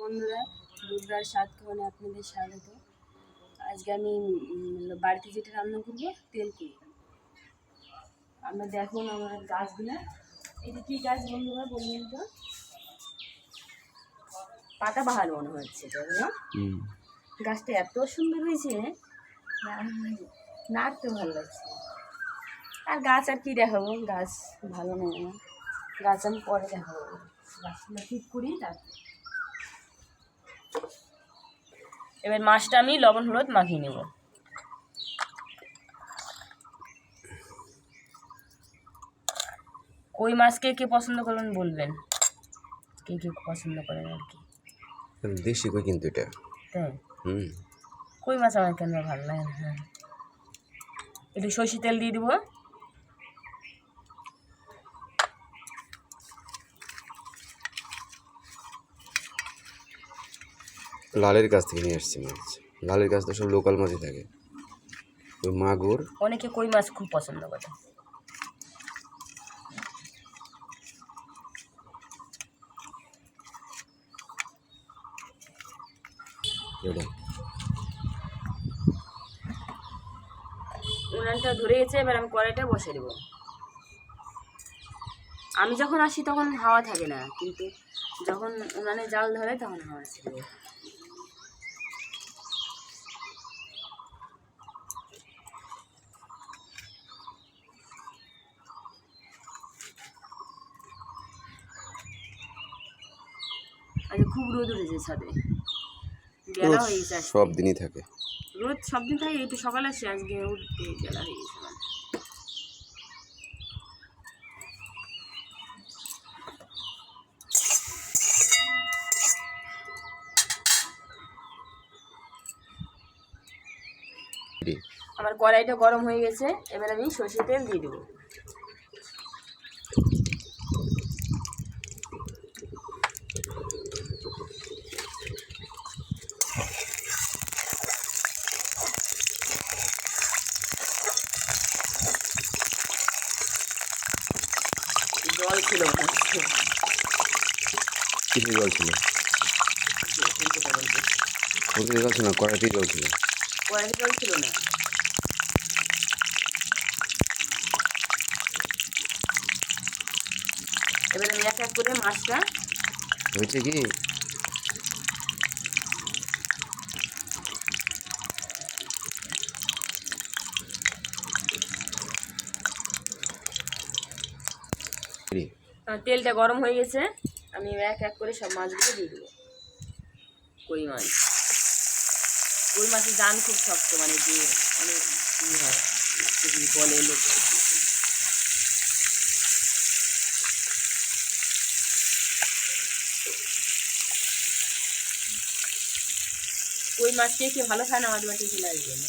বন্ধুরা দুর্গার স্বাদ খাওয়ানে আপনাদের স্বাগত। আজকে আমি বাড়িতে যেটা রান্না করব তেল কুড়ি আমরা দেখুন আমার গাছগুলো। এটা কি গাছ বন্ধুরা বলবেন তো পাতা বাহার মনে হচ্ছে গাছটা এত সুন্দর হয়েছে নাড়তে ভালো লাগছে। আর গাছ আর কি দেখাবো? গাছ ভালো নেই না গাছ আমি পরে দেখাবো। গাছগুলো ঠিক করি তারপর এবার মাছটা আমি লবণ হলুদ মাখিয়ে নেব। কই মাছ কে কে পছন্দ করবেন বলবেন? কে কে পছন্দ করেন আর কি? দেশি কই কিন্তু এটা। তাই? হুম। কই মাছ আমার কেন ভালো লাগে না? হ্যাঁ। একটু সর্ষে তেল দিয়ে দিব লালের কাছ থেকে নিয়ে আসছি মাছ। লালের কাছ তো সব লোকাল মাছই থাকে। ওই মাগুর অনেকে কই মাছ খুব পছন্দ করে। উনানটা ধরে গেছে এবার আমি কড়াইটা বসে দেবো। আমি যখন আসি তখন হাওয়া থাকে না কিন্তু যখন উনানে জাল ধরে তখন হাওয়া ছিল আচ্ছা খুব রোদ উঠেছে ছাদে বেলা হয়ে গেছে আজকে। সব দিনই থাকে রোদ সব দিন থাকে একটু সকালে আসে আজকে উঠতে বেলা হয়ে গেছে আমার। আমার কড়াইটা গরম হয়ে গেছে এবার আমি সর্ষে তেল দিয়ে দেবো জল ছিল মনে হচ্ছে। কিসে জল ছিল। ওতে না কড়াইতেই কড়াইতে না। এবার আমি এক এক করে মাছটা হয়েছে কি। তেলটা গরম হয়ে গেছে। আমি এক এক করে সব মাছগুলো দিয়ে দেবো। কই মাছ? কই মাছের দান খুব শক্ত মানে যে অনেক ই হয়? খুবই বলে লোক কই মাছ কে কে ভালো খায় না আমাদের বাড়িতে চলে আসবে? না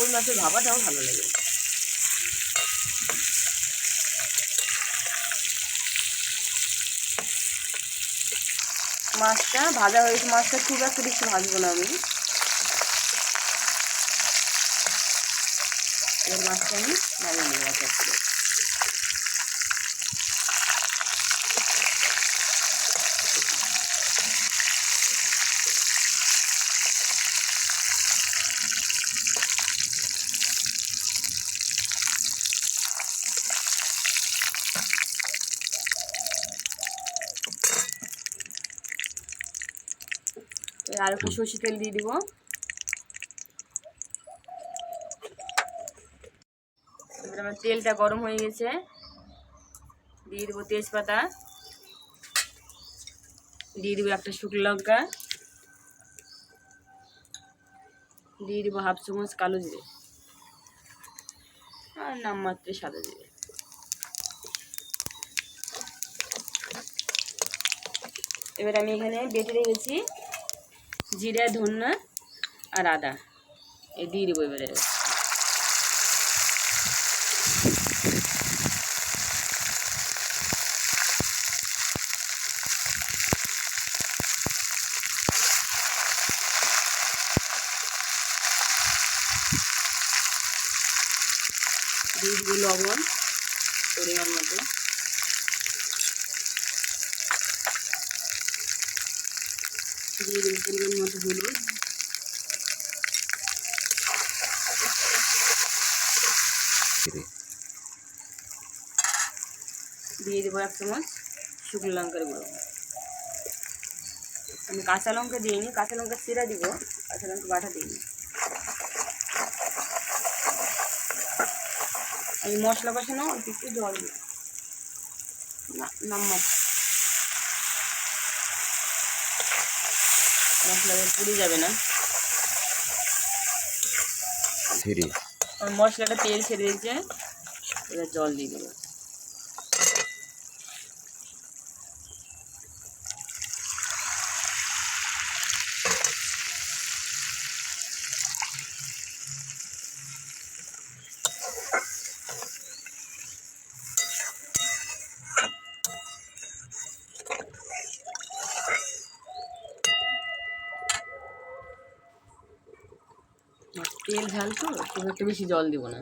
কই মাছের ভাবাটাও ভালো লাগে। মাছটা, ভাজা হয়েছে মাছটা, খুব একটা বেশি ভাজবো না আমি। মাছটা আমি নামিয়ে নেব আর একটু সর্ষে তেল দিয়ে দিব। এবার আমার তেলটা গরম হয়ে গেছে। দিয়ে দেবো তেজপাতা। দিয়ে দেবো একটা শুকনো লঙ্কা। দিয়ে দেবো হাফ চামচ কালো জিরে। আর নামমাত্র সাদা জিরে। এবার আমি এখানে বেটে রেখেছি। জিরা ধন্যা আর আদা। এই দিয়ে দেবো এবারে। দিয়ে লবণ পরিমাণ মতো। দিয়ে দেবো পরিমাণ মতো হলুদ দিয়ে দেবো এক চামচ শুকনো লঙ্কার গুঁড়ো। আমি কাঁচা লঙ্কা দিইনি, কাঁচা লঙ্কা সিরা দিব, কাঁচা লঙ্কা বাটা দিইনি। আমি মশলা কষানো অল্প একটু জল দিই না নাম্বার মশলাটা পুড়ে যাবে না। মশলাটা তেল ছেড়ে দিয়েছে এবার জল দিয়ে দেবো। তেল ঝাল তো খুব একটা বেশি জল দিব না।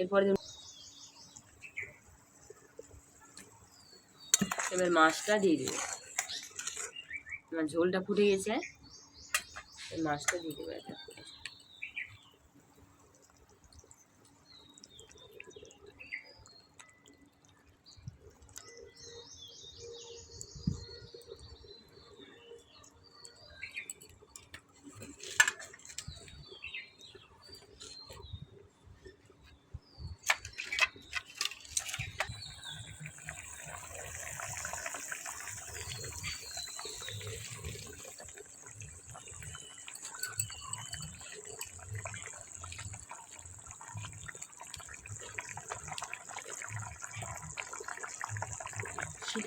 এরপরে এবার মাছটা দিয়ে দেবো। আমার ঝোলটা ফুটে গেছে। মাছটা দিয়ে দেবো একটা।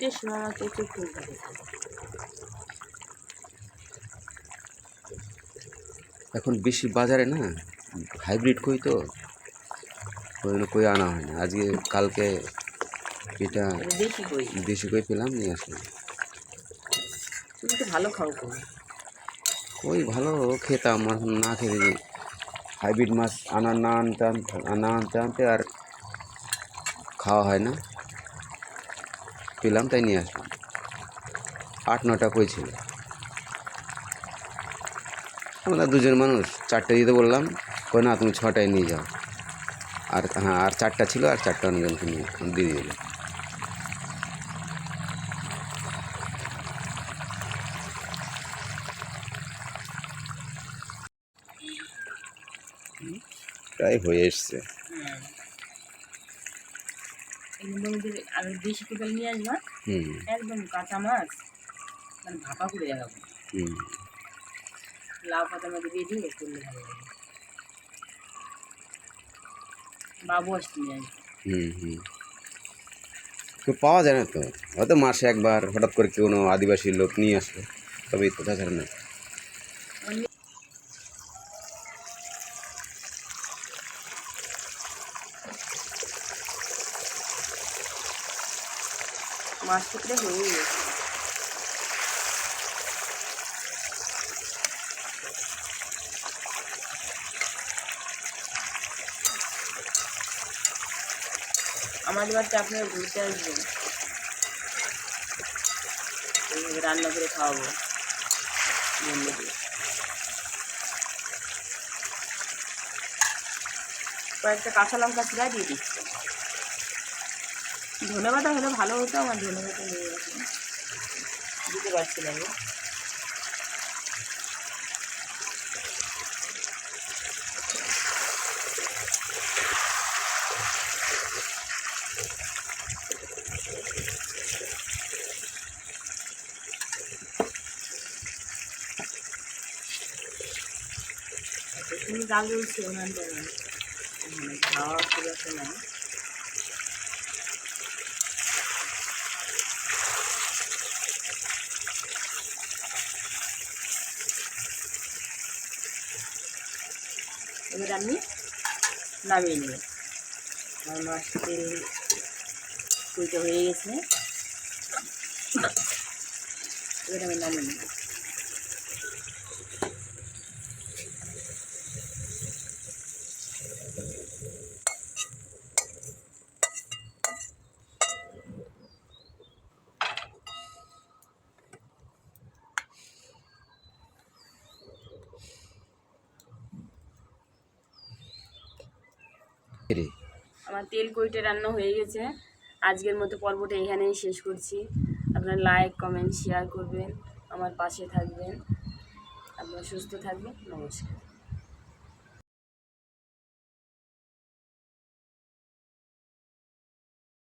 আমার প্রচুর ফুল থাকে এখন বেশি বাজারে না হাইব্রিড কই তো? ওই জন্য কই আনা হয় না। আজকে কালকে এটা দেশি কই? পেলাম নিয়ে আসলাম। তুমি তো ভালো খাও কই ভালো খেতাম এখন না খেতে যে হাইব্রিড মাছ আনা না আনতে আনতে আনা আনতে আনতে আর খাওয়া হয় না। পেলাম, তাই নিয়ে আসলাম। আট, নটা কই ছিল? আমরা দুজন মানুষ, চারটে দিতে বললাম, কই না, তুমি ছটায় নিয়ে যাও। আর হ্যাঁ আর চারটা ছিল, আর চারটা অন্যজনকে নিয়ে দিয়ে দিল প্রায় হয়ে এসছে। হ্যাঁ আর নিয়ে আসবা একদম কাঁচা মাছ মানে ভাপা করে দেখাবো। হুম। লাউ পাতার মধ্যে দিয়ে দিয়ে করলে ভালো লাগে। বাবু আসছে নিয়ে আসবে। হুম হুম। তো পাওয়া যায় না তো? হয়তো মাসে একবার হঠাৎ করে কোনো আদিবাসী লোক নিয়ে আসলো তবে তো তাছাড়া না মাছ ক্ষেত্রে হয়ে গেছে আমাদের বাড়িতে আপনারা ঘুরতে আসবেন রান্না করে খাওয়াবো বন্ধুদের কয়েকটা কাঁচা লঙ্কা চিরা দিয়ে দিচ্ছি ধনে পাতা হলে ভালো হতো, আমার ধনে পাতা নিয়ে গেছে। দিতে পারছিলাম না। গাল বলছি ওনার খাওয়া খুব একটা এবার আমি নামিয়ে নেব। আমার মাছ তেল কুইটা হয়ে গেছে। এবার আমি নামিয়ে নেব। আমার তেল কইটে রান্না হয়ে গেছে। আজকের মতো পর্বটা এখানেই শেষ করছি। আপনার লাইক কমেন্ট শেয়ার করবেন। আমার পাশে থাকবেন। আপনার সুস্থ থাকবেন। নমস্কার।